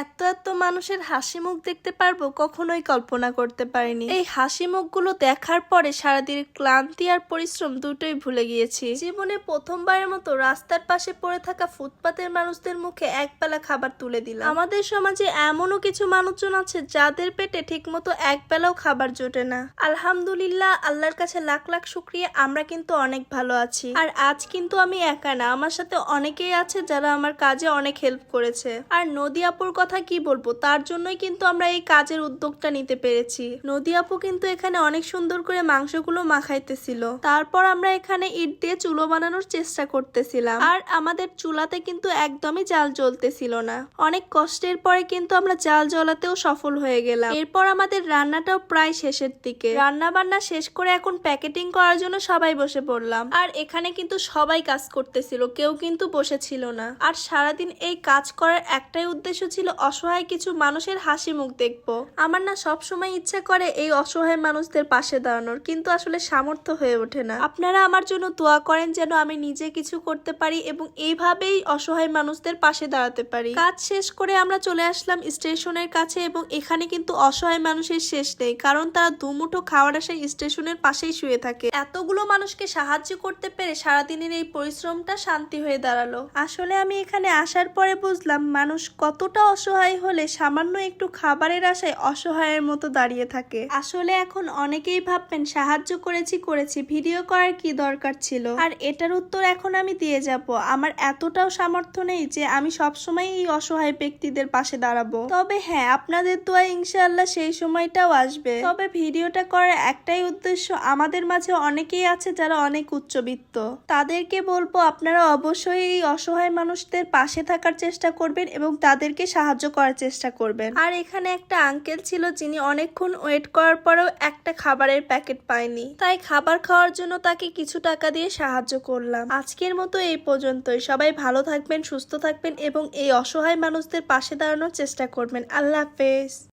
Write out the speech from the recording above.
এত এত মানুষের হাসি মুখ দেখতে পারব, কখনোই কল্পনা করতে পারিনি। এই হাসি মুখগুলো দেখার পরে সারাদিনের ক্লান্তি আর পরিশ্রম দুটোই ভুলে গিয়েছি। জীবনে প্রথমবারের মতো রাস্তার পাশে পড়ে থাকা ফুটপাতের মানুষদের মুখে একবেলা খাবার তুলে দিলাম। আমাদের সমাজে এমনও কিছু মানুষজন আছে যাদের পেটে ঠিকমতো একবেলাও খাবার জোটে না। আলহামদুলিল্লাহ, আল্লাহর কাছে লাখ লাখ শুক্রিয়া, আমরা কিন্তু অনেক ভালো আছি। আর আজ কিন্তু আমি একা না, আমার সাথে অনেকেই আছে যারা আমার কাজে অনেক হেল্প করেছে। আর নদী আপুর কথা কি বলব? তার জন্যই কিন্তু আমরা এই কাজের উদ্যোগটা নিতে পেরেছি। নদী আপু কিন্তু এখানে অনেক সুন্দর করে মাংসগুলো মাখাইতেছিল। তারপর আমরা এখানে ইট দিয়ে চুলো বানানোর চেষ্টা করতেছিলাম। আর আমাদের চুলাতে কিন্তু একদমই জাল জ্বলতেছিল না। অনেক কষ্টের পরে কিন্তু আমরা জাল জ্বলাতেও সফল হয়ে গেলাম। এরপর আমাদের রান্নাটাও প্রায় শেষের দিকে। রান্না বান্না শেষ করে এখন প্যাকেটিং করার জন্য সবাই বসে পড়লাম। আর এখানে কিন্তু সবাই কাজ করতেছিল, কেউ কিন্তু বসে ছিল না। আর সারাদিন এই কাজ করার একটাই উদ্দেশ্য ছিল অসহায় কিছু মানুষের হাসি মুখ দেখব। আমার না সব সময় ইচ্ছা করে এই অসহায় মানুষদের পাশে দাঁড়ানোর, কিন্তু আসলে সামর্থ্য হয়ে ওঠে না। আপনারা আমার জন্য দোয়া করেন যেন আমি নিজে কিছু করতে পারি এবং এইভাবেই অসহায় মানুষদের পাশে দাঁড়াতে পারি। কাজ শেষ করে আমরা চলে আসলাম স্টেশনের কাছে এবং এখানে কিন্তু অসহায় মানুষের শেষ নেই, কারণ তারা দুমুঠো খাওয়ার আশায় স্টেশনের পাশেই শুয়ে থাকে। এতগুলো মানুষকে সাহায্য করতে পেরে সারাদিনের এই পরিশ্রমটা শান্তি হয়ে দাঁড়াল। আসলে আমি এখানে আসার পরে বুঝলাম মানুষ কতটা অসহায় হলে সামান্য একটু খাবারের আশায় অসহায়ের মতো দাঁড়িয়ে থাকে। আসলে এখন অনেকেই ভাববেন, সাহায্য করেছি করেছি, ভিডিও করার কি দরকার ছিল? আর এটার উত্তর এখন আমি দিয়ে যাব। আমার এতটাও সামর্থ্য নেই যে আমি সবসময় এই অসহায় ব্যক্তিদের পাশে দাঁড়াবো। তবে হ্যাঁ আপনাদের দোয়া ইনশাআল্লাহ সেই সময়টাও আসবে। তবে ভিডিওটা করার একটাই উদ্দেশ্য আমাদের মাঝে অনেকেই আছে যারা অনেক উচ্চবিত্ত। তাদেরকে বলব, আপনারা অবশ্যই এই অসহায় মানুষদের পাশে থাকার চেষ্টা করবেন এবং তাদেরকে সাহায্য করার চেষ্টা করবেন। আর এখানে একটা আঙ্কেল ছিল যিনি অনেকক্ষণ ওয়েট করার পরেও একটা খাবারের প্যাকেট পায়নি। তাই খাবার খাওয়ার জন্য তাকে কিছু টাকা দিয়ে সাহায্য করলাম। আজকের মতো এই পর্যন্তই। সবাই ভালো থাকবেন, সুস্থ থাকবেন এবং এই অসহায় মানুষদের পাশে দাঁড়ানোর চেষ্টা করবেন। আল্লাহ হাফেজ।